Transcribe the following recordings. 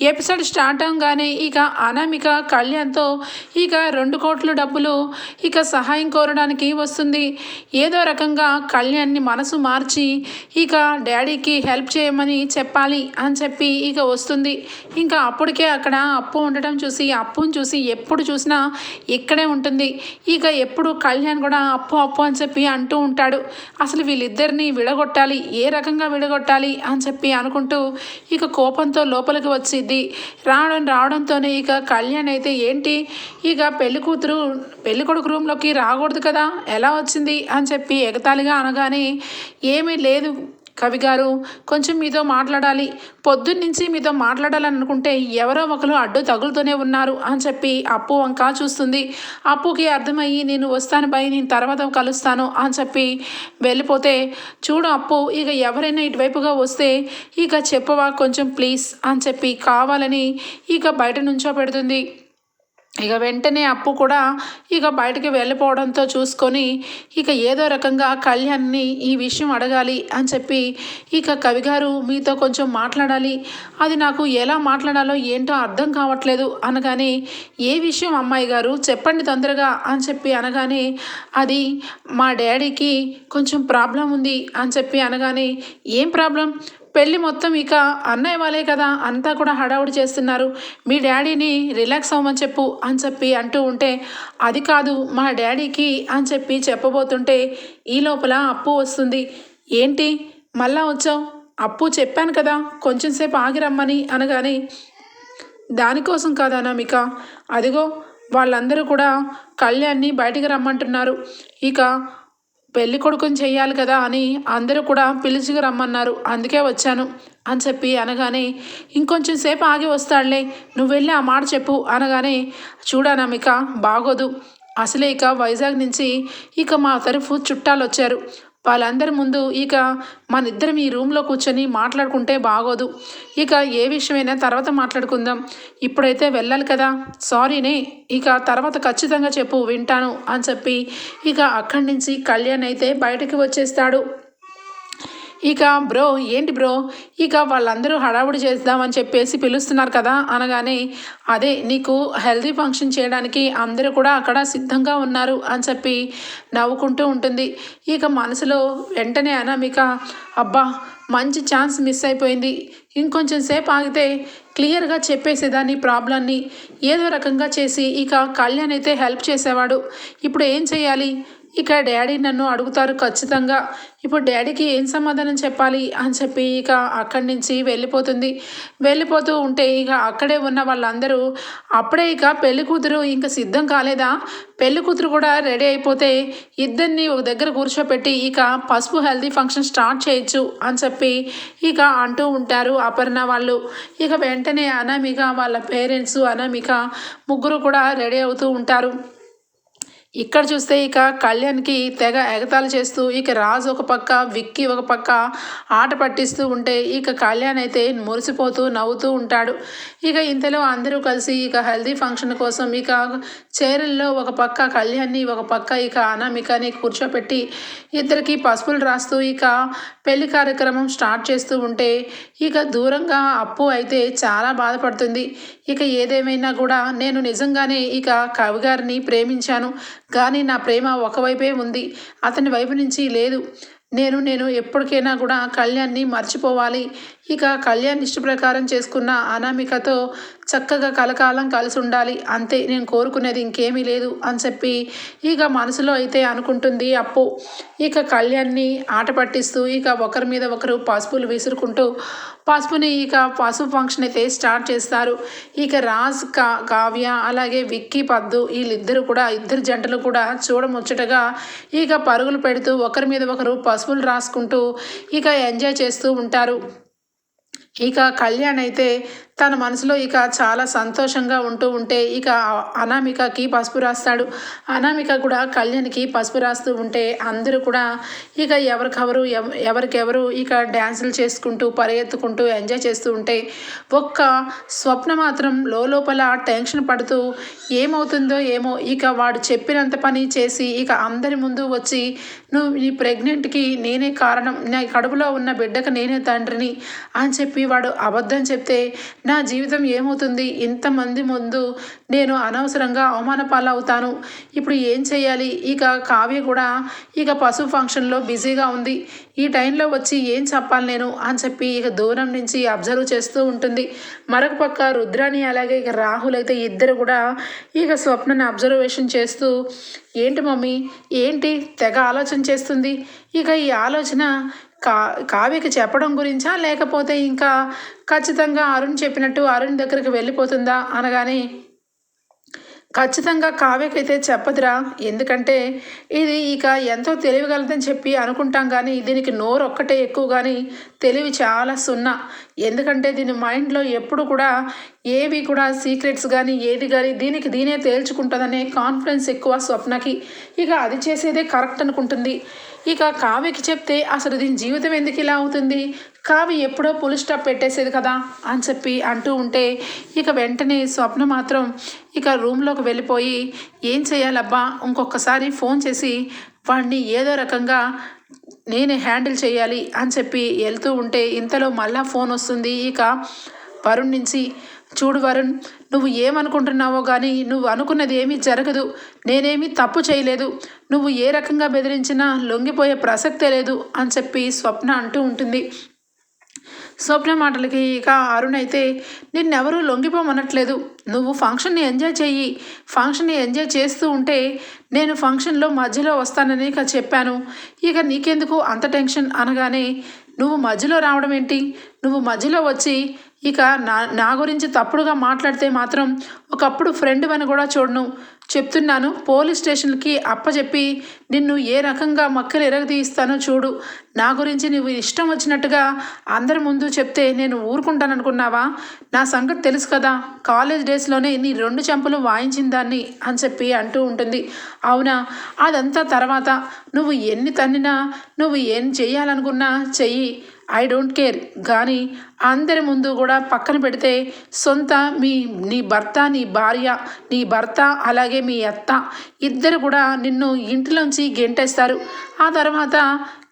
Episode start అవగానే ఇక అనామిక కళ్యాణ్తో ఇక రెండు కోట్ల డబ్బులు ఇక సహాయం కోరడానికి వస్తుంది. ఏదో రకంగా కళ్యాణ్ని మనసు మార్చి ఇక డాడీకి హెల్ప్ చేయమని చెప్పాలి అని చెప్పి ఇక వస్తుంది. ఇంకా అప్పటికే అక్కడ అప్పు ఉండటం చూసి అప్పును చూసి ఎప్పుడు చూసినా ఇక్కడే ఉంటుంది. ఇక ఎప్పుడు కళ్యాణ్ కూడా అప్పు అప్పు అని చెప్పి అంటూ ఉంటాడు. అసలు వీళ్ళిద్దరిని విడగొట్టాలి ఏ రకంగా విడగొట్టాలి అని చెప్పి అనుకుంటూ ఇక కోపంతో లోపలికి వచ్చింది రావడం రావడంతోనే ఇక కళ్యాణ్ అయితే ఏంటి? ఇక పెళ్ళి కూతురు పెళ్ళి కొడుకు రూమ్లోకి రాకూడదు కదా? ఎలా వచ్చింది? అని చెప్పి ఎగతాళిగా అనగానే ఏమీ లేదు. కవిగారు కొంచెం మీతో మాట్లాడాలి. పొద్దున్నుంచి మీతో మాట్లాడాలనుకుంటే ఎవరో ఒకరు అడ్డు తగులుతూనే ఉన్నారు అని చెప్పి అప్పు వంక చూస్తుంది. అప్పుకి అర్థమయ్యి నేను వస్తాను బై నేను తర్వాత కలుస్తాను అని చెప్పి వెళ్ళిపోతే చూడు అప్పు ఇక ఎవరైనా ఇటువైపుగా వస్తే ఇక చెప్పవా కొంచెం ప్లీజ్ అని చెప్పి కావాలని ఇక బయట నుంచో పెడుతుంది. ఇక వెంటనే అప్పు కూడా ఇక బయటికి వెళ్ళిపోవడంతో చూసుకొని ఇక ఏదో రకంగా కళ్యాణ్ని ఈ విషయం అడగాలి అని చెప్పి ఇక కవిగారు మీతో కొంచెం మాట్లాడాలి. అది నాకు ఎలా మాట్లాడాలో ఏంటో అర్థం కావట్లేదు అనగానే ఏ విషయం అమ్మాయి గారు? చెప్పండి తొందరగా అని చెప్పి అనగానే అది మా డాడీకి కొంచెం ప్రాబ్లం ఉంది అని చెప్పి అనగానే ఏం ప్రాబ్లం? పెళ్ళి మొత్తం ఇక అన్నయ్య వాళ్ళే కదా అంతా కూడా హడావుడి చేస్తున్నారు. మీ డాడీని రిలాక్స్ అవ్వమని చెప్పు అని చెప్పి అంటూ ఉంటే అది కాదు మా డాడీకి అని చెప్పి చెప్పబోతుంటే ఈ లోపల అప్పు వస్తుంది. ఏంటి? మళ్ళా వచ్చావు? అప్పు చెప్పాను కదా కొంచెం సేపు ఆగి రమ్మని అనగానే దానికోసం కాదా నమిక అదిగో వాళ్ళందరూ కూడా కళ్యాణ్ని బయటికి రమ్మంటున్నారు. ఇక పెళ్ళి కొడుకుని చెయ్యాలి కదా అని అందరూ కూడా పిలిచికి రమ్మన్నారు. అందుకే వచ్చాను అని చెప్పి అనగానే ఇంకొంచెం సేపు ఆగి వస్తాడులే నువ్వు వెళ్ళి ఆ మాట చెప్పు అనగానే చూడనమిక బాగోదు. అసలే ఇక వైజాగ్ నుంచి ఇక మా తరఫు చుట్టాలు వచ్చారు వాళ్ళందరి ముందు ఇక మన ఇద్దరం ఈ రూమ్లో కూర్చొని మాట్లాడుకుంటే బాగోదు. ఇక ఏ విషయమైనా తర్వాత మాట్లాడుకుందాం. ఇప్పుడైతే వెళ్ళాలి కదా. సారీనే. ఇక తర్వాత ఖచ్చితంగా చెప్పు వింటాను అని చెప్పి ఇక అక్కడి నుంచి కళ్యాణ్ అయితే బయటకు వచ్చేస్తాడు. ఇక బ్రో ఏంటి బ్రో? ఇక వాళ్ళందరూ హడావుడి చేద్దామని చెప్పేసి పిలుస్తున్నారు కదా అనగానే అదే నీకు హెల్దీ ఫంక్షన్ చేయడానికి అందరూ కూడా అక్కడ సిద్ధంగా ఉన్నారు అని చెప్పి నవ్వుకుంటూ ఉంటుంది. ఇక మనసులో వెంటనే అనామిక అబ్బా మంచి ఛాన్స్ మిస్ అయిపోయింది. ఇంకొంచెం సేపు ఆగితే క్లియర్గా చెప్పేసేదాన్ని ప్రాబ్లమ్ని. ఏదో రకంగా చేసి ఇక కళ్యాణ్ అయితే హెల్ప్ చేసేవాడు. ఇప్పుడు ఏం చేయాలి? ఇక డాడీ నన్ను అడుగుతారు ఖచ్చితంగా. ఇప్పుడు డాడీకి ఏం సమాధానం చెప్పాలి? అని చెప్పి ఇక అక్కడి నుంచి వెళ్ళిపోతుంది. వెళ్ళిపోతూ ఉంటే ఇక అక్కడే ఉన్న వాళ్ళందరూ అప్పుడే ఇక పెళ్ళి కూతురు ఇంకా సిద్ధం కాలేదా? పెళ్ళి కూతురు కూడా రెడీ అయిపోతే ఇద్దరిని ఒక దగ్గర కూర్చోపెట్టి ఇక పసుపు హెల్దీ ఫంక్షన్ స్టార్ట్ చేయొచ్చు అని చెప్పి ఇక అంటూ ఉంటారు అపర్ణ వాళ్ళు. ఇక వెంటనే అనామిక వాళ్ళ పేరెంట్స్ అనామిక ముగ్గురు కూడా రెడీ అవుతూ ఉంటారు. ఇక్కడ చూస్తే ఇక కళ్యాణ్కి తెగ ఎగతాళి చేస్తూ ఇక రాజు ఒక పక్క విక్కి ఒక పక్క ఆట పట్టిస్తూ ఉంటే ఇక కళ్యాణ్ అయితే మురిసిపోతూ నవ్వుతూ ఉంటాడు. ఇక ఇంతలో అందరూ కలిసి ఇక హెల్దీ ఫంక్షన్ కోసం ఇక చీరల్లో ఒక పక్క కళ్యాణ్ని ఒక పక్క ఇక అనామికని కూర్చోపెట్టి ఇద్దరికి పసుపులు రాస్తూ ఇక పెళ్ళి కార్యక్రమం స్టార్ట్ చేస్తూ ఉంటే ఇక దూరంగా అప్పు అయితే చాలా బాధపడుతుంది. ఇక ఏదేమైనా కూడా నేను నిజంగానే ఇక కవి గారిని ప్రేమించాను. కానీ నా ప్రేమ ఒకవైపే ఉంది. అతని వైపు నుంచి లేదు. నేను నేను ఎప్పటికైనా కూడా కళ్యాణ్ని మర్చిపోవాలి. ఇక కళ్యాణ్ ఇష్ట ప్రకారం చేసుకున్న అనామికతో చక్కగా కలకాలం కలిసి ఉండాలి. అంతే నేను కోరుకునేది ఇంకేమీ లేదు అని చెప్పి ఇక మనసులో అయితే అనుకుంటుంది అప్పు. ఇక కళ్యాణ్ని ఆట పట్టిస్తూ ఇక ఒకరి మీద ఒకరు పసుపులు విసురుకుంటూ పసుపుని ఇక పసుపు ఫంక్షన్ అయితే స్టార్ట్ చేస్తారు. ఇక రాజ్ కా కావ్య అలాగే విక్కీ పద్దు వీళ్ళిద్దరూ కూడా ఇద్దరు జంటలు కూడా చూడముచ్చటగా ఇక పరుగులు పెడుతూ ఒకరి మీద ఒకరు పసుపులు రాసుకుంటూ ఇక ఎంజాయ్ చేస్తూ ఉంటారు. ఇక కళ్యాణ్ అయితే తన మనసులో ఇక చాలా సంతోషంగా ఉంటూ ఉంటే ఇక అనామికకి పసుపు రాస్తాడు. అనామిక కూడా కళ్యాణ్కి పసుపు రాస్తూ ఉంటే అందరూ కూడా ఇక ఎవరికెవరు ఎవరికెవరు ఇక డ్యాన్సులు చేసుకుంటూ పరిగెత్తుకుంటూ ఎంజాయ్ చేస్తూ ఉంటే ఒక్క స్వప్న మాత్రం లోపల టెన్షన్ పడుతూ ఏమవుతుందో ఏమో ఇక వాడు చెప్పినంత పని చేసి ఇక అందరి ముందు వచ్చి నువ్వు నీ ప్రెగ్నెంట్కి నేనే కారణం నా కడుపులో ఉన్న బిడ్డకు నేనే తండ్రిని అని చెప్పి వాడు అబద్ధం చెప్తే నా జీవితం ఏమవుతుంది? ఇంతమంది ముందు నేను అనవసరంగా అవమాన పాలవుతాను ఇప్పుడు ఏం చేయాలి? ఇక కావ్య కూడా ఇక పశు ఫంక్షన్లో బిజీగా ఉంది. ఈ టైంలో వచ్చి ఏం చెప్పాలి నేను? అని చెప్పి ఇక దూరం నుంచి అబ్జర్వ్ చేస్తూ ఉంటుంది. మరొక పక్క రుద్రాని అలాగే ఇక రాహుల్ అయితే ఇద్దరు కూడా ఇక స్వప్నని అబ్జర్వేషన్ చేస్తూ ఏంటి మమ్మీ? ఏంటి తెగ ఆలోచన చేస్తుంది? ఇక ఈ ఆలోచన కా కావ్యకి చెప్పడం గురించా? లేకపోతే ఇంకా ఖచ్చితంగా అరుణ్ చెప్పినట్టు అరుణ్ దగ్గరికి వెళ్ళిపోతుందా? అనగానే ఖచ్చితంగా కావ్యకైతే చెప్పదురా. ఎందుకంటే ఇది ఇక ఎంతో తెలివిగలదని చెప్పి అనుకుంటాం కానీ దీనికి నోరు ఒక్కటే ఎక్కువ కానీ తెలివి చాలా సున్నా. ఎందుకంటే దీని మైండ్లో ఎప్పుడు కూడా ఏవి కూడా సీక్రెట్స్ కానీ ఏది కానీ దీనికి దీనే తేల్చుకుంటుందనే కాన్ఫిడెన్స్ ఎక్కువ స్వప్నకి. ఇక అది చేసేదే కరెక్ట్ అనుకుంటుంది. ఇక కావ్యకి చెప్తే అసలు దీని జీవితం ఎందుకు ఇలా అవుతుంది? కావి ఎప్పుడో పోలీస్ స్టాప్ పెట్టేసేది కదా అని చెప్పి అంటూ ఉంటే ఇక వెంటనే స్వప్న మాత్రం ఇక రూమ్లోకి వెళ్ళిపోయి ఏం చేయాలబ్బా? ఇంకొకసారి ఫోన్ చేసి వాడిని ఏదో రకంగా నేనే హ్యాండిల్ చేయాలి అని చెప్పి వెళ్తూ ఉంటే ఇంతలో మళ్ళా ఫోన్ వస్తుంది. ఇక వరుణ్ నుంచి చూడు వరుణ్ నువ్వు ఏమనుకుంటున్నావో కానీ నువ్వు అనుకున్నది ఏమీ జరగదు. నేనేమీ తప్పు చేయలేదు. నువ్వు ఏ రకంగా బెదిరించినా లొంగిపోయే ప్రసక్తే లేదు అని చెప్పి స్వప్న అంటూ ఉంటుంది. స్వప్న మాటలకి ఇక అరుణ్ అయితే నిన్నెవరూ లొంగిపోమనట్లేదు. నువ్వు ఫంక్షన్ని ఎంజాయ్ చెయ్యి. ఫంక్షన్ని ఎంజాయ్ చేస్తూ ఉంటే నేను ఫంక్షన్లో మధ్యలో వస్తానని ఇక చెప్పాను. ఇక నీకెందుకు అంత టెన్షన్ అనగానే నువ్వు మధ్యలో రావడం ఏంటి నువ్వు మధ్యలో వచ్చి ఇక నా నా గురించి తప్పుడుగా మాట్లాడితే మాత్రం ఒకప్పుడు ఫ్రెండ్ అని కూడా చూడను. చెప్తున్నాను పోలీస్ స్టేషన్కి అప్పచెప్పి నిన్ను ఏ రకంగా మక్కలు ఎరగదీస్తానో చూడు. నా గురించి నువ్వు ఇష్టం వచ్చినట్టుగా అందరి ముందు చెప్తే నేను ఊరుకుంటాననుకున్నావా? నా సంగతి తెలుసు కదా కాలేజ్ డేస్లోనే నీ రెండు చెంపలు వాయించిన దాన్ని అని చెప్పి అంటూ ఉంటుంది. అవునా? అదంతా తర్వాత నువ్వు ఎన్ని తన్నినా నువ్వు ఏం చెయ్యాలనుకున్నా చెయ్యి. I don't care. కానీ అందరి ముందు కూడా పక్కన పెడితే సొంత మీ నీ భర్త నీ భార్య నీ భర్త అలాగే మీ అత్త ఇద్దరు కూడా నిన్ను ఇంటిలోంచి గెంటేస్తారు. ఆ తర్వాత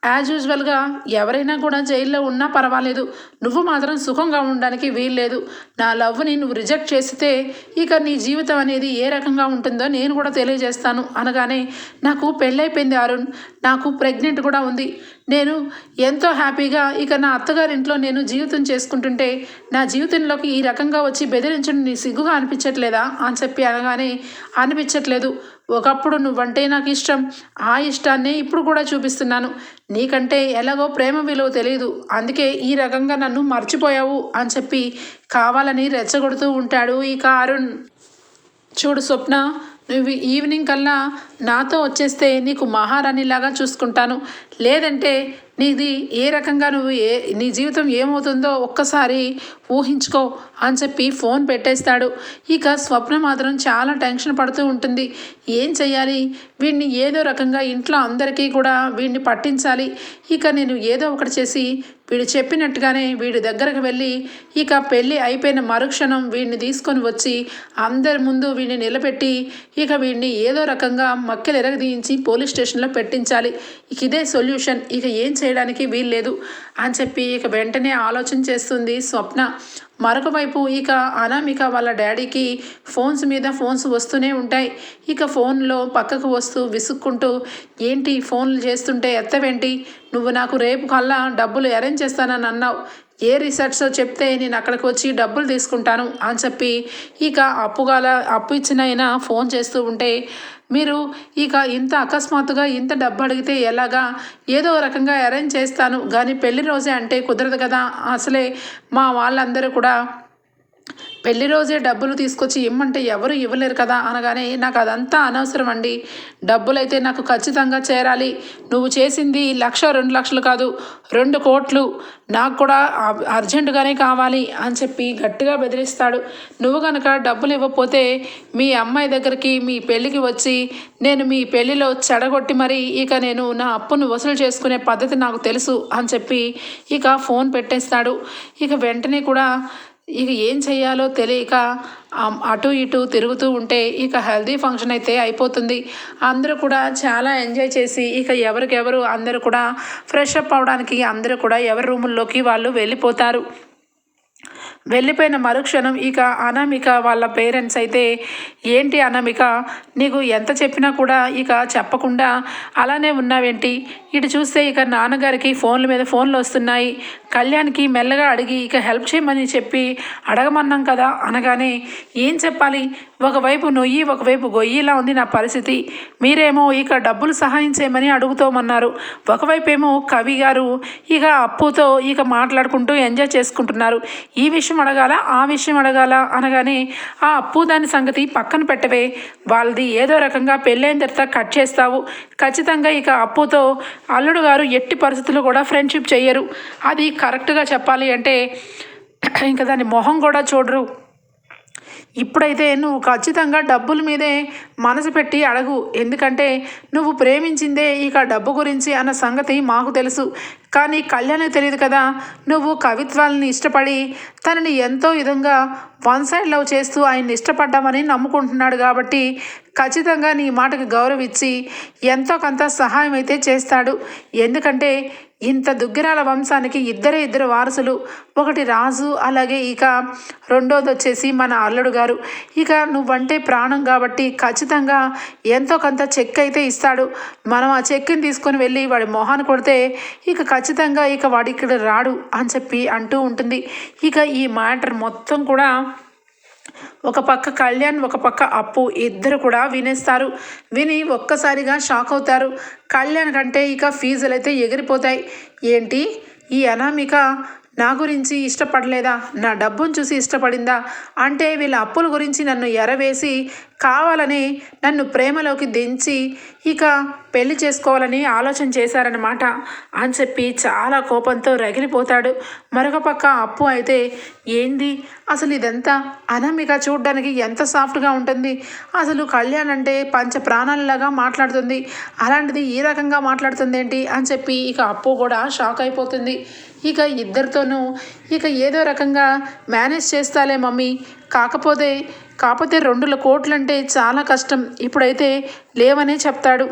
యాజ్ యూజువల్గా ఎవరైనా కూడా జైల్లో ఉన్నా పర్వాలేదు. నువ్వు మాత్రం సుఖంగా ఉండడానికి వీల్లేదు. నా లవ్ని నువ్వు రిజెక్ట్ చేస్తే ఇక నీ జీవితం అనేది ఏ రకంగా ఉంటుందో నేను కూడా తెలియజేస్తాను. అనగానే నాకు పెళ్ళైపోయింది అరుణ్. నాకు ప్రెగ్నెంట్ కూడా ఉంది. నేను ఎంతో హ్యాపీగా ఇక నా అత్తగారింట్లో నేను జీవితం చేసుకుంటుంటే నా జీవితంలోకి ఈ రకంగా వచ్చి బెదిరించడం నీ సిగ్గుగా అనిపించట్లేదా? అని చెప్పి అనగానే అనిపించట్లేదు. ఒకప్పుడు నువ్వంటే నాకు ఇష్టం ఆ ఇష్టాన్నే ఇప్పుడు కూడా చూపిస్తున్నాను. నీకంటే ఎలాగో ప్రేమ విలువ తెలియదు అందుకే ఈ రకంగా నన్ను మర్చిపోయావు అని చెప్పి కావాలని రెచ్చగొడుతూ ఉంటాడు ఇక అరుణ్ చూడు స్వప్న నువ్వు ఈవినింగ్ కల్లా నాతో వచ్చేస్తే నీకు మహారాణిలాగా చూసుకుంటాను. లేదంటే నీది ఏ రకంగా నువ్వు ఏ నీ జీవితం ఏమవుతుందో ఒక్కసారి ఊహించుకో అని చెప్పి ఫోన్ పెట్టేస్తాడు. ఇక స్వప్న మాత్రం చాలా టెన్షన్ పడుతూ ఉంటుంది. ఏం చేయాలి వీడిని ఏదో రకంగా ఇంట్లో అందరికీ కూడా వీడిని పట్టించాలి. ఇక నేను ఏదో ఒకటి చేసి వీడు చెప్పినట్టుగానే వీడి దగ్గరకు వెళ్ళి ఇక పెళ్ళి అయిపోయిన మరుక్షణం వీడిని తీసుకొని వచ్చి అందరి ముందు వీడిని నిలబెట్టి ఇక వీడిని ఏదో రకంగా మక్కెలు ఎరగదీయించి పోలీస్ స్టేషన్లో పెట్టించాలి. ఇక ఇదే సొల్యూషన్. ఇక ఏం చేయడానికి వీల్లేదు అని చెప్పి ఇక వెంటనే ఆలోచన చేస్తుంది స్వప్న. మరొక వైపు ఇక అనామిక వాళ్ళ డాడీకి ఫోన్స్ మీద ఫోన్స్ వస్తూనే ఉంటాయి. ఇక ఫోన్లో పక్కకు వస్తూ విసుక్కుంటూ ఏంటి ఫోన్లు చేస్తుంటే ఎత్తవేంటి? నువ్వు నాకు రేపు కల్లా డబ్బులు అరేంజ్ చేస్తానని అన్నావు. ఏ రీసెర్చ్ చెప్తే నేను అక్కడికి వచ్చి డబ్బులు తీసుకుంటాను అని చెప్పి ఇక అప్పుగాల అప్పు ఇచ్చిన అయినా ఫోన్ చేస్తూ ఉంటే మీరు ఇక ఇంత అకస్మాత్తుగా ఇంత డబ్బు అడిగితే ఎలాగా? ఏదో రకంగా అరేంజ్ చేస్తాను. కానీ పెళ్ళి రోజే అంటే కుదరదు కదా? అసలే మా వాళ్ళందరూ కూడా పెళ్ళి రోజే డబ్బులు తీసుకొచ్చి ఇమ్మంటే ఎవరు ఇవ్వలేరు కదా అనగానే నాకు అదంతా అనవసరం అండి. డబ్బులైతే నాకు ఖచ్చితంగా చేరాలి. నువ్వు చేసింది లక్ష రెండు లక్షలు కాదు రెండు కోట్లు. నాకు కూడా అర్జెంటుగానే కావాలి అని చెప్పి గట్టిగా బెదిరిస్తాడు. నువ్వు కనుక డబ్బులు ఇవ్వకపోతే మీ అమ్మాయి దగ్గరికి మీ పెళ్ళికి వచ్చి నేను మీ పెళ్ళిలో చెడగొట్టి మరి ఇక నేను నా అప్పును వసూలు చేసుకునే పద్ధతి నాకు తెలుసు అని చెప్పి ఇక ఫోన్ పెట్టేస్తాడు. ఇక వెంటనే కూడా ఇక ఏం చేయాలో తెలియక అటు ఇటు తిరుగుతూ ఉంటే ఇక హెల్దీ ఫంక్షన్ అయితే అయిపోతుంది. అందరూ కూడా చాలా ఎంజాయ్ చేసి ఇక ఎవరికెవరు అందరూ కూడా ఫ్రెష్ అప్ అవడానికి అందరూ కూడా ఎవరి రూముల్లోకి వాళ్ళు వెళ్ళిపోతారు. వెళ్ళిపోయిన మరుక్షణం ఇక అనామిక వాళ్ళ పేరెంట్స్ అయితే ఏంటి అనామిక? నీకు ఎంత చెప్పినా కూడా ఇక చెప్పకుండా అలానే ఉన్నావేంటి? ఇటు చూస్తే ఇక నాన్నగారికి ఫోన్ల మీద ఫోన్లు వస్తున్నాయి. కళ్యాణ్కి మెల్లగా అడిగి ఇక హెల్ప్ చేయమని చెప్పి అడగమన్నాం కదా అనగానే ఏం చెప్పాలి? ఒకవైపు నొయ్యి ఒకవైపు గొయ్యిలా ఉంది నా పరిస్థితి. మీరేమో ఇక డబ్బులు సహాయం చేయమని అడుగుతామన్నారు. ఒకవైపు ఏమో కవి గారు ఇక అప్పుతో ఇక మాట్లాడుకుంటూ ఎంజాయ్ చేసుకుంటున్నారు. ఈ విషయం అడగాల ఆ విషయం అడగాల అనగానే ఆ అప్పు దాని సంగతి పక్కన పెట్టవే. వాళ్ళది ఏదో రకంగా పెళ్ళైన తర్వాత కట్ చేస్తావు. ఖచ్చితంగా ఇక అప్పుతో అల్లుడు గారు ఎట్టి పరిస్థితుల్లో కూడా ఫ్రెండ్షిప్ చెయ్యరు. అది కరెక్ట్గా చెప్పాలి అంటే ఇంకా దాని మొహం కూడా చూడరు. ఇప్పుడైతే నువ్వు ఖచ్చితంగా డబ్బుల మీదే మనసు పెట్టి అడగు. ఎందుకంటే నువ్వు ప్రేమించిందే ఇక డబ్బు గురించి అన్న సంగతి మాకు తెలుసు. కానీ కళ్యాణ్ తెలియదు కదా. నువ్వు కవిత్వాలని ఇష్టపడి తనని ఎంతో విధంగా వన్ సైడ్ లవ్ చేస్తూ ఆయన్ని ఇష్టపడ్డామని నమ్ముకుంటున్నాడు కాబట్టి ఖచ్చితంగా నీ మాటకు గౌరవించి ఎంతో కొంత సహాయం అయితే చేస్తాడు. ఎందుకంటే ఇంత దుగ్గిరాల వంశానికి ఇద్దరే ఇద్దరు వారసులు. ఒకటి రాజు అలాగే ఇక రెండోది వచ్చేసి మన అల్లుడు గారు. ఇక నువ్వంటే ప్రాణం కాబట్టి ఖచ్చితంగా ఎంతో కొంత చెక్ అయితే ఇస్తాడు. మనం ఆ చెక్కిని తీసుకొని వెళ్ళి వాడి మొహాన్ని కొడితే ఇక ఖచ్చితంగా ఇక వాడి ఇక్కడ రాడు అని చెప్పి అంటూ ఉంటుంది. ఇక ఈ మ్యాటర్ మొత్తం కూడా ఒక పక్క కళ్యాణ్ ఒక పక్క అప్పు ఇద్దరు కూడా వినేస్తారు. విని ఒక్కసారిగా షాక్ అవుతారు. కళ్యాణ్ కంటే ఇక ఫీజులు అయితే ఎగిరిపోతాయి. ఏంటి? ఈ అనామిక నా గురించి ఇష్టపడలేదా? నా డబ్బును చూసి ఇష్టపడిందా? అంటే వీళ్ళ అప్పుల గురించి నన్ను ఎరవేసి కావాలని నన్ను ప్రేమలోకి దించి ఇక పెళ్ళి చేసుకోవాలని ఆలోచన చేశారనమాట అని చెప్పి చాలా కోపంతో రగిలిపోతాడు. మరొక పక్క అప్పు అయితే ఏంది? అసలు ఇదంతా అనామిక చూడడానికి ఎంత సాఫ్ట్గా ఉంటుంది? అసలు కళ్యాణ్ అంటే పంచ ప్రాణాలలాగా మాట్లాడుతుంది. అలాంటిది ఈ రకంగా మాట్లాడుతుంది ఏంటి అని చెప్పి ఇక అప్పు కూడా షాక్ అయిపోతుంది. ఇక ఇద్దరితోనూ ఇక ఏదో రకంగా మేనేజ్ చేస్తాలే మమ్మీ. కాకపోతే కాకపోతే రెండు కోట్లు అంటే చాలా కష్టం. ఇప్పుడైతే లేవనే చెప్తాడు.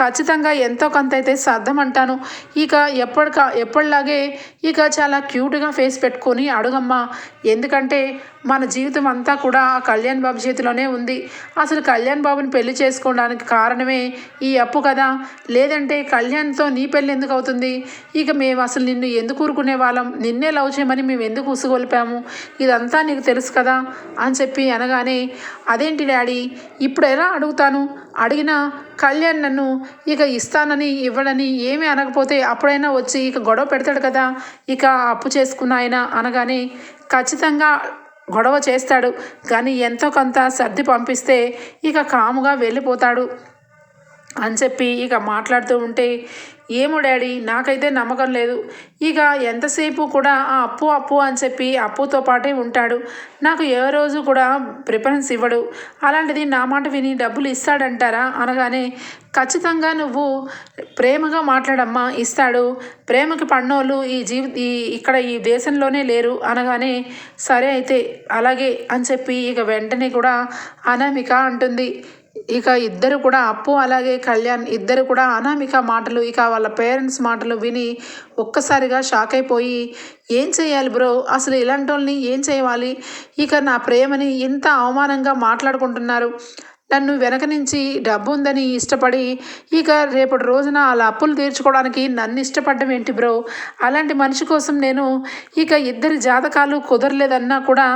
ఖచ్చితంగా ఎంతో కొంత అయితే సర్దమంటాను ఇక ఎప్పటిక ఎప్పటిలాగే ఇక చాలా క్యూట్గా ఫేస్ పెట్టుకొని అడుగమ్మా. ఎందుకంటే మన జీవితం అంతా కూడా ఆ కళ్యాణ్ బాబు చేతిలోనే ఉంది. అసలు కళ్యాణ్ బాబుని పెళ్ళి చేసుకోవడానికి కారణమే ఈ అప్పు కదా. లేదంటే కళ్యాణ్తో నీ పెళ్ళి ఎందుకు అవుతుంది? ఇక మేము అసలు నిన్ను ఎందుకు ఊరుకునే వాళ్ళం? నిన్నే లవ్ చేయమని మేము ఎందుకు ఉసుగొల్పాము? ఇదంతా నీకు తెలుసు కదా అని చెప్పి అనగానే అదేంటి డాడీ? ఇప్పుడు ఎలా అడుగుతాను? అడిగినా కళ్యాణ్ నన్ను ఇక ఇస్తానని ఇవ్వడని ఏమీ అనకపోతే అప్పుడైనా వచ్చి ఇక గొడవ పెడతాడు కదా ఇక అప్పు చేసుకున్న ఆయన అనగానే ఖచ్చితంగా గొడవ చేస్తాడు. కానీ ఎంతో కొంత సర్ది పంపిస్తే ఇక కాముగా వెళ్ళిపోతాడు. అని చెప్పి ఇక మాట్లాడుతూ ఉంటే ఏమో డాడీ నాకైతే నమ్మకం లేదు. ఇక ఎంతసేపు కూడా ఆ అప్పు అప్పు అని చెప్పి అప్పుతో పాటే ఉంటాడు. నాకు ఏ రోజు కూడా ప్రిఫరెన్స్ ఇవ్వడు. అలాంటిది నా మాట విని డబ్బులు ఇస్తాడంటారా? అనగానే ఖచ్చితంగా నువ్వు ప్రేమగా మాట్లాడమ్మా ఇస్తాడు. ప్రేమకి పన్నోళ్ళు ఈ జీవి ఈ ఇక్కడ ఈ దేశంలోనే లేరు. అనగానే సరే అయితే అలాగే అని చెప్పి ఇక వెంటనే కూడా అనామిక అంటుంది. ఇక ఇద్దరు కూడా అప్పు అలాగే కళ్యాణ్ ఇద్దరు కూడా అనామిక మాటలు ఇక వాళ్ళ పేరెంట్స్ మాటలు విని ఒక్కసారిగా షాక్ అయిపోయి ఏం చేయాలి బ్రో? అసలు ఇలాంటి వాళ్ళని ఏం చేయాలి ఇక నా ప్రేమని ఇంత అవమానంగా మాట్లాడుకుంటున్నారు. నన్ను వెనక నుంచి డబ్బు ఉందని ఇష్టపడి ఇక రేపటి రోజున అలా అప్పులు తీర్చుకోవడానికి నన్ను ఇష్టపడడం ఏంటి బ్రో? అలాంటి మనిషి కోసం నేను ఇక ఇద్దరి జాతకాలు కుదరలేదన్నా కూడా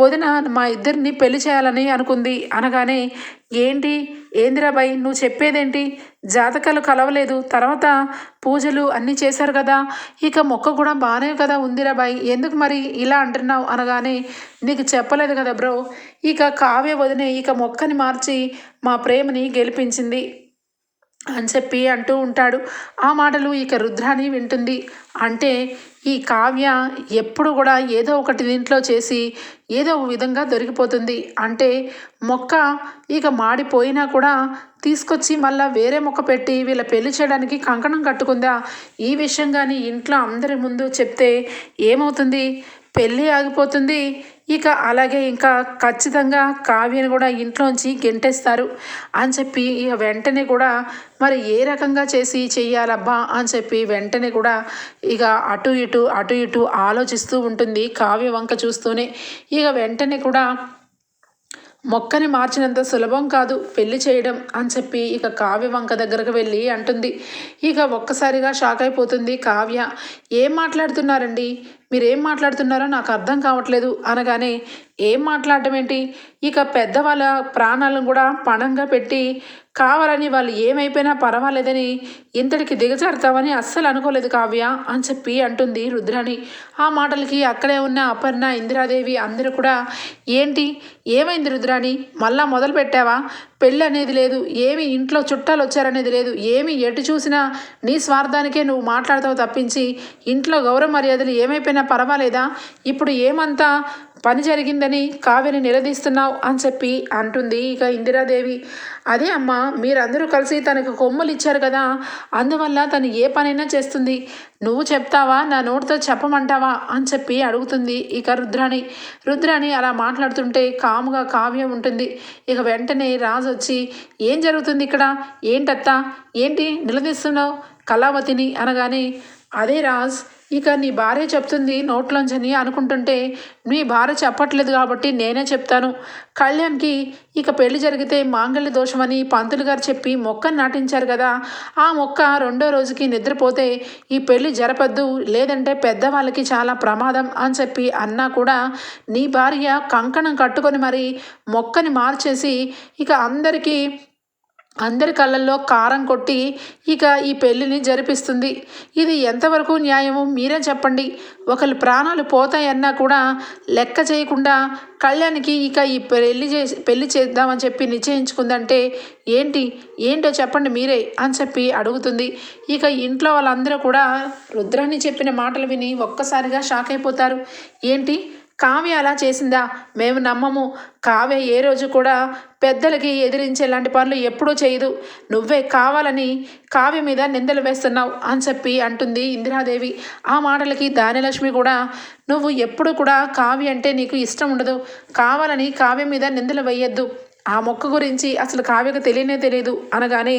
వదిన మా ఇద్దరిని పెళ్ళి చేయాలని అనుకుంది. అనగానే ఏంటి? ఏందిరాబాయ్ నువ్వు చెప్పేదేంటి? జాతకాలు కలవలేదు. తర్వాత పూజలు అన్నీ చేశారు కదా. ఇక మొక్క కూడా బాగానే కదా ఉందిరా బాయ్. ఎందుకు మరి ఇలా అంటున్నావు అనగానే నీకు చెప్పలేదు కదా బ్రో. ఇక కావ్య వదినే ఇక మొక్కని మార్చి మా ప్రేమని గెలిపించింది. అని చెప్పి అంటూ ఉంటాడు. ఆ మాటలు ఇక రుద్రాని వింటుంది. అంటే ఈ కావ్య ఎప్పుడు కూడా ఏదో ఒకటి దీంట్లో చేసి ఏదో ఒక విధంగా దొరికిపోతుంది. అంటే మొక్క ఇక మాడిపోయినా కూడా తీసుకొచ్చి మళ్ళీ వేరే మొక్క పెట్టి వీళ్ళ పెళ్ళి చేయడానికి కంకణం కట్టుకుందా? ఈ విషయం కానీ ఇంట్లో అందరి ముందు చెప్తే ఏమవుతుంది? పెళ్ళి ఆగిపోతుంది. ఇక అలాగే ఇంకా ఖచ్చితంగా కావ్యను కూడా ఇంట్లోంచి గెంటేస్తారు అని చెప్పి ఇక వెంటనే కూడా మరి ఏ రకంగా చేసి చెయ్యాలబ్బా అని చెప్పి వెంటనే కూడా ఇక అటు ఇటు అటు ఇటు ఆలోచిస్తూ ఉంటుంది కావ్య వంక చూస్తూనే. ఇక వెంటనే కూడా మొక్కని మార్చినంత సులభం కాదు పెళ్ళి చేయడం అని చెప్పి ఇక కావ్య వంక దగ్గరకు వెళ్ళి అంటుంది. ఇక ఒక్కసారిగా షాక్ అయిపోతుంది కావ్య. ఏం మాట్లాడుతున్నారండి? మీరేం మాట్లాడుతున్నారో నాకు అర్థం కావట్లేదు. అనగానే ఏం మాట్లాడటం ఏంటి? ఇక పెద్దవాళ్ళ ప్రాణాలను కూడా పణంగా పెట్టి కావాలని వాళ్ళు ఏమైపోయినా పర్వాలేదని ఇంతటికి దిగజారుతామని అస్సలు అనుకోలేదు కావ్య అని చెప్పి అంటుంది రుద్రాణి. ఆ మాటలకి అక్కడే ఉన్న అపర్ణ ఇందిరాదేవి అందరూ కూడా ఏంటి? ఏమైంది రుద్రాణి? మళ్ళా మొదలు పెట్టావా పెళ్ళి అనేది లేదు. ఏమి ఇంట్లో చుట్టాలు వచ్చారనేది లేదు. ఏమి ఎటు చూసినా నీ స్వార్థానికే నువ్వు మాట్లాడతావు తప్పించి ఇంట్లో గౌరవ మర్యాదలు ఏమైపోయినా పర్వాలేదా? ఇప్పుడు ఏమంతా పని జరిగిందని కావ్యని నిలదీస్తున్నావు అని చెప్పి అంటుంది ఇక ఇందిరాదేవి. అదే అమ్మ మీరందరూ కలిసి తనకు కొమ్ములు ఇచ్చారు కదా అందువల్ల తను ఏ పనైనా చేస్తుంది. నువ్వు చెప్తావా నా నోటితో చెప్పమంటావా అని చెప్పి అడుగుతుంది ఇక రుద్రాణి. రుద్రాణి అలా మాట్లాడుతుంటే కాముగా కావ్యం ఉంటుంది. ఇక వెంటనే రాజు వచ్చి ఏం జరుగుతుంది ఇక్కడ? ఏంటత్తా? ఏంటి నిలదీస్తున్నావు? కళావతిని? అనగానే అదే రాజ్ ఇక నీ భార్య చెప్తుంది నోట్లోంచని అనుకుంటుంటే నీ భార్య చెప్పట్లేదు కాబట్టి నేనే చెప్తాను. కళ్యాణ్కి ఇక పెళ్ళి జరిగితే మాంగళ్య దోషమని పంతులు గారు చెప్పి మొక్కను నాటించారు కదా. ఆ మొక్క రెండో రోజుకి నిద్రపోతే ఈ పెళ్ళి జరపద్దు లేదంటే పెద్దవాళ్ళకి చాలా ప్రమాదం అని చెప్పి అన్నా కూడా నీ భార్య కంకణం కట్టుకొని మరి మొక్కని మార్చేసి ఇక అందరికీ అందరి కళ్ళల్లో కారం కొట్టి ఇక ఈ పెళ్ళిని జరిపిస్తుంది. ఇది ఎంతవరకు న్యాయమో మీరే చెప్పండి. ఒకరి ప్రాణాలు పోతాయన్నా కూడా లెక్క చేయకుండా కళ్యాణ్కి ఇక ఈ పెళ్ళి చేసి పెళ్ళి చేద్దామని చెప్పి నిశ్చయించుకుందంటే ఏంటి? ఏంటో చెప్పండి మీరే అని చెప్పి అడుగుతుంది. ఇక ఇంట్లో వాళ్ళందరూ కూడా రుద్రాన్ని చెప్పిన మాటలు విని ఒక్కసారిగా షాక్ అయిపోతారు. ఏంటి? కావ్య అలా చేసిందా? మేము నమ్మము. కావ్య ఏ రోజు కూడా పెద్దలకి ఎదిరించే లాంటి పనులు ఎప్పుడూ చేయదు. నువ్వే కావాలని కావ్య మీద నిందలు వేస్తున్నావు అని చెప్పి అంటుంది ఇందిరాదేవి. ఆ మాటలకి దానిలక్ష్మి కూడా నువ్వు ఎప్పుడు కూడా కావ్య అంటే నీకు ఇష్టం ఉండదు. కావాలని కావ్య మీద నిందలు వేయొద్దు. ఆ మొక్క గురించి అసలు కావ్యకు తెలియనే తెలియదు అనగానే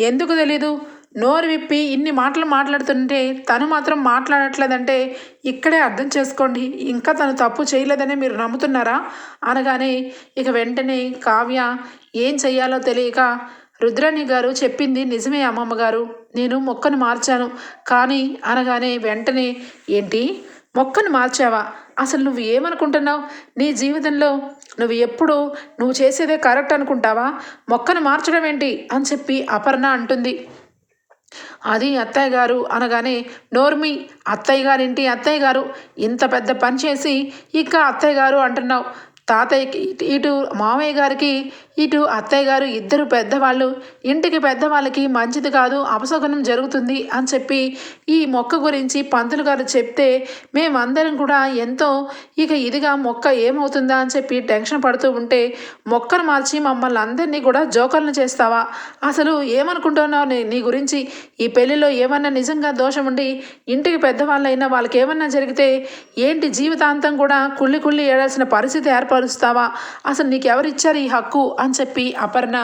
ఎందుకు తెలీదు? నోరు విప్పి ఇన్ని మాటలు మాట్లాడుతుంటే తను మాత్రం మాట్లాడట్లేదంటే ఇక్కడే అర్థం చేసుకోండి. ఇంకా తను తప్పు చేయలేదని మీరు నమ్ముతున్నారా? అనగానే ఇక వెంటనే కావ్య ఏం చెయ్యాలో తెలియక రుద్రాణి గారు చెప్పింది నిజమే అమ్మమ్మ గారు. నేను మొక్కను మార్చాను. కానీ అనగానే వెంటనే ఏంటి? మొక్కను మార్చావా? అసలు నువ్వు ఏమనుకుంటున్నావు? నీ జీవితంలో నువ్వు ఎప్పుడు నువ్వు చేసేదే కరెక్ట్ అనుకుంటావా? మొక్కను మార్చడం ఏంటి? అని చెప్పి అపర్ణ అంటుంది. అది అత్తయ్య గారు అనగానే నోర్మి అత్తయ్య గారింటి అత్తయ్య గారు ఇంత పెద్ద పని చేసి ఇక అత్తయ్య గారు అంటున్నావు. తాతయ్యకి ఇటు ఇటు మామయ్య గారికి ఇటు అత్తయ్య గారు ఇద్దరు పెద్దవాళ్ళు ఇంటికి పెద్దవాళ్ళకి మంచిది కాదు అపశకునం జరుగుతుంది అని చెప్పి ఈ మొక్క గురించి పంతులు గారు చెప్తే మేమందరం కూడా ఎంతో ఇక ఇదిగా మొక్క ఏమవుతుందా అని చెప్పి టెన్షన్ పడుతూ ఉంటే మొక్కను మార్చి మమ్మల్ని అందరినీ కూడా జోకర్లు చేస్తావా? అసలు ఏమనుకుంటున్నావు నీ నీ గురించి? ఈ పెళ్ళిలో ఏమన్నా నిజంగా దోషం ఉండి ఇంటికి పెద్దవాళ్ళైనా వాళ్ళకి ఏమన్నా జరిగితే ఏంటి జీవితాంతం కూడా కుళ్ళి కుళ్ళి ఏడాల్సిన పరిస్థితి ఏర్పరుస్తావా? అసలు నీకు ఎవరిచ్చారు ఈ హక్కు అని చెప్పి అపర్ణ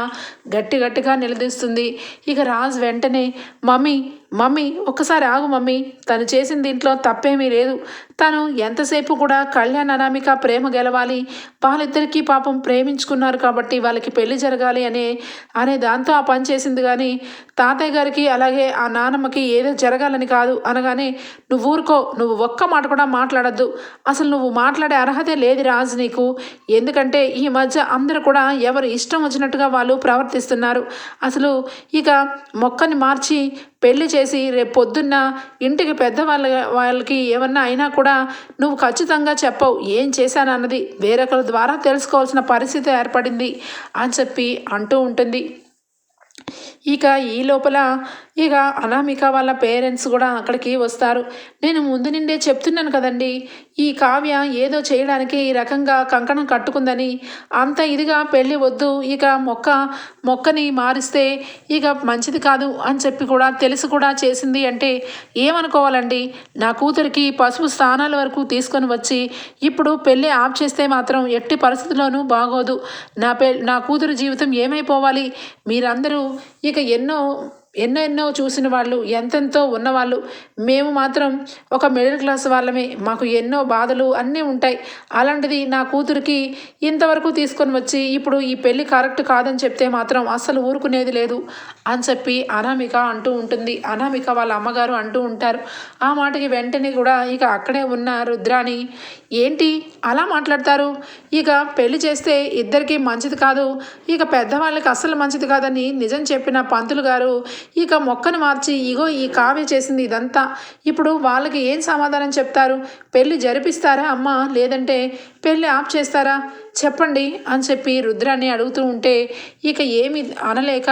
గట్టి గట్టిగా నిలదీస్తుంది. ఇక రాజ్ వెంటనే మమ్మీ మమ్మీ ఒక్కసారి ఆగు మమ్మీ. తను చేసిన దీంట్లో తప్పేమీ లేదు. తను ఎంతసేపు కూడా కళ్యాణ్ అనామిక ప్రేమ గెలవాలి. వాళ్ళిద్దరికీ పాపం ప్రేమించుకున్నారు కాబట్టి వాళ్ళకి పెళ్ళి జరగాలి అనే అనే దాంతో ఆ పని చేసింది. కానీ తాతయ్య గారికి అలాగే ఆ నానమ్మకి ఏదో జరగాలని కాదు అనగానే నువ్వు ఊరుకో. నువ్వు ఒక్క మాట కూడా మాట్లాడద్దు. అసలు నువ్వు మాట్లాడే అర్హతే లేదు రాజు నీకు. ఎందుకంటే ఈ మధ్య అందరూ కూడా ఎవరు ఇష్టం వచ్చినట్టుగా వాళ్ళు ప్రవర్తిస్తున్నారు. అసలు ఇక మొక్కని మార్చి పెళ్ళి చేసి రేపు పొద్దున్న ఇంటికి పెద్దవాళ్ళ వాళ్ళకి ఏమన్నా అయినా కూడా నువ్వు ఖచ్చితంగా చెప్పవు. ఏం చేశానన్నది వేరొకరి ద్వారా తెలుసుకోవాల్సిన పరిస్థితి ఏర్పడింది అని చెప్పి అంటూ ఉంటుంది. ఇక ఈ లోపల ఇక అనామిక వాళ్ళ పేరెంట్స్ కూడా అక్కడికి వస్తారు. నేను ముందు నిండే చెప్తున్నాను కదండి ఈ కావ్య ఏదో చేయడానికి ఈ రకంగా కంకణం కట్టుకుందని అంత ఇదిగా పెళ్ళి వద్దు ఇక మొక్క మొక్కని మారిస్తే ఇక మంచిది కాదు అని చెప్పి కూడా తెలిసి కూడా చేసింది అంటే ఏమనుకోవాలండి? నా కూతురికి పసుపు స్థానాల వరకు తీసుకొని వచ్చి ఇప్పుడు పెళ్ళి ఆఫ్ చేస్తే మాత్రం ఎట్టి పరిస్థితుల్లోనూ బాగోదు. నా పె నా కూతురు జీవితం ఏమైపోవాలి? మీరందరూ ఇక ఎన్నో ఎన్నో ఎన్నో చూసిన వాళ్ళు ఎంతెంతో ఉన్నవాళ్ళు మేము మాత్రం ఒక మిడిల్ క్లాస్ వాళ్ళమే. మాకు ఎన్నో బాధలు అన్నీ ఉంటాయి. అలాంటిది నా కూతురికి ఇంతవరకు తీసుకొని వచ్చి ఇప్పుడు ఈ పెళ్ళి కరెక్ట్ కాదని చెప్తే మాత్రం అస్సలు ఊరుకునేది లేదు అని చెప్పి అనామిక అంటూ ఉంటుంది. అనామిక వాళ్ళ అమ్మగారు అంటూ ఉంటారు. ఆ మాటకి వెంటనే కూడా ఇక అక్కడే ఉన్న రుద్రాని ఏంటి? అలా మాట్లాడతారు? ఇక పెళ్ళి చేస్తే ఇద్దరికి మంచిది కాదు. ఇక పెద్దవాళ్ళకి అస్సలు మంచిది కాదని నిజం చెప్పిన పంతులు గారు ఇక మొక్కను మార్చి ఇగో ఈ కావ్య చేసింది ఇదంతా. ఇప్పుడు వాళ్ళకి ఏం సమాధానం చెప్తారు? పెళ్ళి జరిపిస్తారా అమ్మ? లేదంటే పెళ్ళి ఆప్ చేస్తారా? చెప్పండి అని చెప్పి రుద్రాన్ని అడుగుతూ ఉంటే ఇక ఏమి అనలేక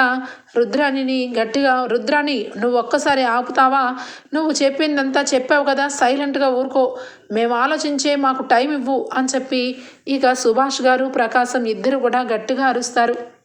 రుద్రాణిని గట్టిగా రుద్రాణి నువ్వు ఒక్కసారి ఆపుతావా? నువ్వు చెప్పిందంతా చెప్పావు కదా సైలెంట్గా ఊరుకో. మేము ఆలోచించే మాకు టైం ఇవ్వు అని చెప్పి ఇక సుభాష్ గారు ప్రకాశం ఇద్దరు కూడా గట్టిగా అరుస్తారు.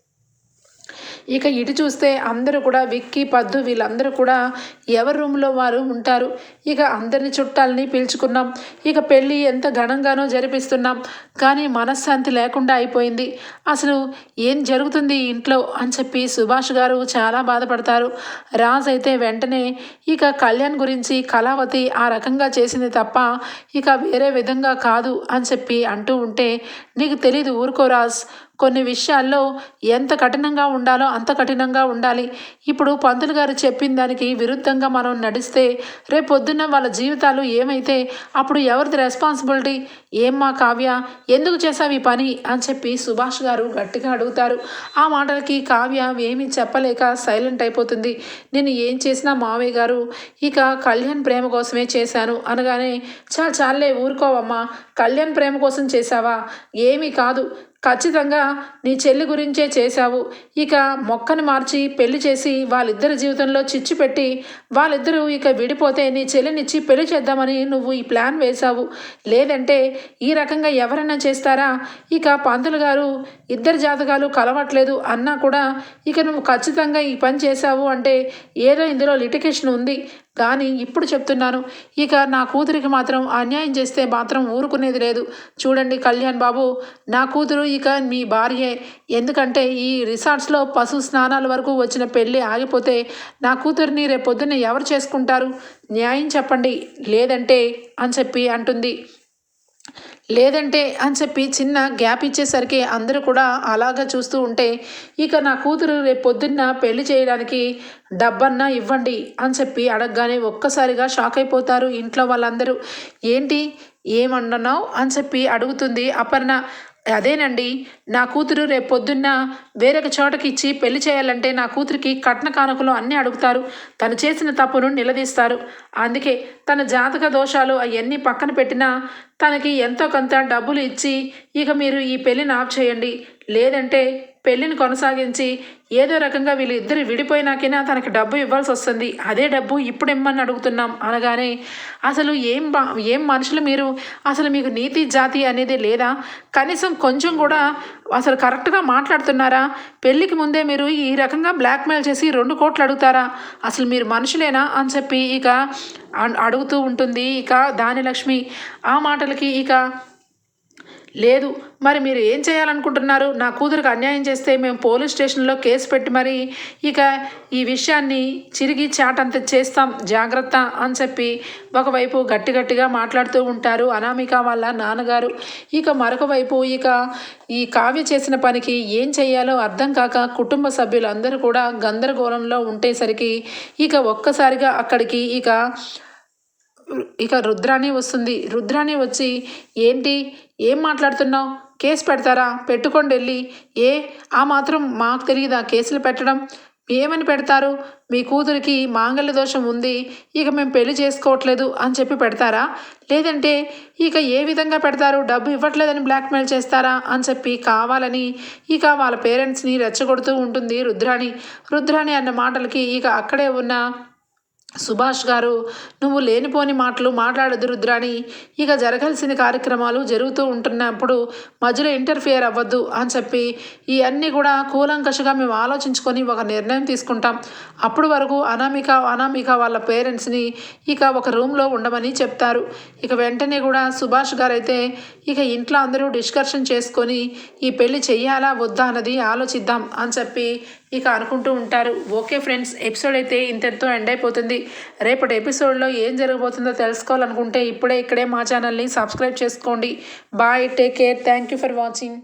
ఇక ఇటు చూస్తే అందరూ కూడా విక్కీ పద్దు వీళ్ళందరూ కూడా ఎవరి రూమ్లో వారు ఉంటారు. ఇక అందరిని చుట్టాలని పిలుచుకున్నాం. ఇక పెళ్ళి ఎంత ఘనంగానో జరిపిస్తున్నాం. కానీ మనశ్శాంతి లేకుండా అయిపోయింది. అసలు ఏం జరుగుతుంది ఇంట్లో అని చెప్పి సుభాష్ గారు చాలా బాధపడతారు. రాజ్ అయితే వెంటనే ఇక కళ్యాణ్ గురించి కళావతి ఆ రకంగా చేసింది తప్ప ఇక వేరే విధంగా కాదు అని చెప్పి అంటూ ఉంటే నీకు తెలీదు ఊరుకో రాజ్. కొన్ని విషయాల్లో ఎంత కఠినంగా ఉండాలో అంత కఠినంగా ఉండాలి. ఇప్పుడు పంతులు గారు చెప్పిన దానికి విరుద్ధంగా మనం నడిస్తే రేపొద్దున్న పొద్దున్న వాళ్ళ జీవితాలు ఏమైతే అప్పుడు ఎవరిది రెస్పాన్సిబిలిటీ ఏమ్మా కావ్య? ఎందుకు చేసావు ఈ పని? అని చెప్పి సుభాష్ గారు గట్టిగా అడుగుతారు. ఆ మాటలకి కావ్య ఏమీ చెప్పలేక సైలెంట్ అయిపోతుంది. నేను ఏం చేసినా మావయ్య గారు ఇక కళ్యాణ్ ప్రేమ కోసమే చేశాను అనగానే చాలా చాలే ఊరుకోవమ్మా. కళ్యాణ్ ప్రేమ కోసం చేశావా? ఏమీ కాదు. ఖచ్చితంగా నీ చెల్లి గురించే చేశావు. ఇక మొక్కను మార్చి పెళ్ళి చేసి వాళ్ళిద్దరి జీవితంలో చిచ్చు పెట్టి వాళ్ళిద్దరూ ఇక విడిపోతే నీ చెల్లినిచ్చి పెళ్ళి చేద్దామని నువ్వు ఈ ప్లాన్ వేశావు. లేదంటే ఈ రకంగా ఎవరైనా చేస్తారా? ఇక పంతులు గారు ఇద్దరు జాతకాలు కలవట్లేదు అన్నా కూడా ఇక నువ్వు ఖచ్చితంగా ఈ పని చేశావు అంటే ఏదో ఇందులో లిటికేషన్ ఉంది. కానీ ఇప్పుడు చెప్తున్నాను ఇక నా కూతురికి మాత్రం అన్యాయం చేస్తే మాత్రం ఊరుకునేది లేదు. చూడండి కళ్యాణ్ బాబు నా కూతురు ఇక మీ భార్యే. ఎందుకంటే ఈ రిసార్ట్స్లో పశు స్నానాల వరకు వచ్చిన పెళ్ళి ఆగిపోతే నా కూతురిని రేపు ఎవరు చేసుకుంటారు? న్యాయం చెప్పండి లేదంటే అని చెప్పి అంటుంది. లేదంటే అని చెప్పి చిన్న గ్యాప్ ఇచ్చేసరికి అందరూ కూడా అలాగా చూస్తూ ఉంటే ఇక నా కూతురు రేపు పొద్దున్న పెళ్ళి చేయడానికి డబ్బన్నా ఇవ్వండి అని చెప్పి అడగగానే ఒక్కసారిగా షాక్ అయిపోతారు ఇంట్లో వాళ్ళందరూ. ఏంటి? ఏమన్నావు అని చెప్పి అడుగుతుంది అపర్ణ. అదేనండి నా కూతురు రేపు పొద్దున్న వేరొక చోటకి ఇచ్చి పెళ్ళి చేయాలంటే నా కూతురికి కట్న కానుకలు అన్నీ అడుగుతారు. తను చేసిన తప్పును నిలదీస్తారు. అందుకే తన జాతక దోషాలు అవన్నీ పక్కన పెట్టినా తనకి ఎంతో కొంత డబ్బులు ఇచ్చి ఇక మీరు ఈ పెళ్ళిని ఆఫ్ చేయండి లేదంటే పెళ్ళిని కొనసాగించి ఏదో రకంగా వీళ్ళిద్దరు విడిపోయినాకైనా తనకి డబ్బు ఇవ్వాల్సి వస్తుంది. అదే డబ్బు ఇప్పుడు ఇమ్మని అడుగుతున్నాం అనగానే అసలు ఏం బా ఏం మనుషులు మీరు? అసలు మీకు నీతి జాతి అనేది లేదా? కనీసం కొంచెం కూడా అసలు కరెక్ట్గా మాట్లాడుతున్నారా? పెళ్ళికి ముందే మీరు ఈ రకంగా బ్లాక్మెయిల్ చేసి రెండు కోట్లు అడుగుతారా? అసలు మీరు మనుషులేనా అని చెప్పి ఇక అడుగుతూ ఉంటుంది. ఇక దానిలక్ష్మి ఆ మాటలకి ఇక లేదు మరి మీరు ఏం చేయాలనుకుంటున్నారు? నా కూతురికి అన్యాయం చేస్తే మేము పోలీస్ స్టేషన్లో కేసు పెట్టి మరి ఇక ఈ విషయాన్ని చిరిగి చాటంత చేస్తాం. జాగ్రత్త అని చెప్పి ఒకవైపు గట్టి గట్టిగా మాట్లాడుతూ ఉంటారు అనామిక వాళ్ళ నాన్నగారు. ఇక మరొక వైపు ఇక ఈ కావ్య చేసిన పనికి ఏం చేయాలో అర్థం కాక కుటుంబ సభ్యులందరూ కూడా గందరగోళంలో ఉండేసరికి ఇక ఒక్కసారిగా అక్కడికి ఇక ఇక రుద్రాణి వస్తుంది. రుద్రాణి వచ్చి ఏంటి? ఏం మాట్లాడుతున్నావు? కేసు పెడతారా? పెట్టుకోండి వెళ్ళి. ఏ? ఆ మాత్రం మాకు తెలియదా కేసులు పెట్టడం? ఏమని పెడతారు? మీ కూతురికి మాంగళ్య దోషం ఉంది. ఇక మేము పెళ్ళి చేసుకోవట్లేదు అని చెప్పి పెడతారా? లేదంటే ఇక ఏ విధంగా పెడతారు? డబ్బు ఇవ్వట్లేదని బ్లాక్మెయిల్ చేస్తారా? అని చెప్పి కావాలని ఇక వాళ్ళ పేరెంట్స్ని రెచ్చగొడుతూ ఉంటుంది రుద్రాణి రుద్రాణి అన్న మాటలకి ఇక అక్కడే ఉన్న సుభాష్ గారు నువ్వు లేనిపోని మాటలు మాట్లాడదు రుద్రాని ఇక జరగాల్సిన కార్యక్రమాలు జరుగుతూ ఉంటున్నప్పుడు మధ్యలో ఇంటర్ఫియర్ అవ్వద్దు అని చెప్పి ఇవన్నీ కూడా కూలంకషగా మేము ఆలోచించుకొని ఒక నిర్ణయం తీసుకుంటాం. అప్పుడు వరకు అనామిక అనామిక వాళ్ళ పేరెంట్స్ని ఇక ఒక రూమ్లో ఉండమని చెప్తారు. ఇక వెంటనే కూడా సుభాష్ గారు అయితే ఇక ఇంట్లో అందరూ డిస్కషన్ చేసుకొని ఈ పెళ్ళి చెయ్యాలా వద్దా అన్నది ఆలోచిద్దాం అని చెప్పి ఇక అనుకుంటూ ఉంటారు. ఓకే ఫ్రెండ్స్ ఎపిసోడ్ అయితే ఇంతటితో ఎండ్ అయిపోతుంది. రేపటి ఎపిసోడ్లో ఏం జరగబోతుందో తెలుసుకోవాలనుకుంటే ఇప్పుడే ఇక్కడే మా ఛానల్ని సబ్స్క్రైబ్ చేసుకోండి. Bye take care thank you for watching.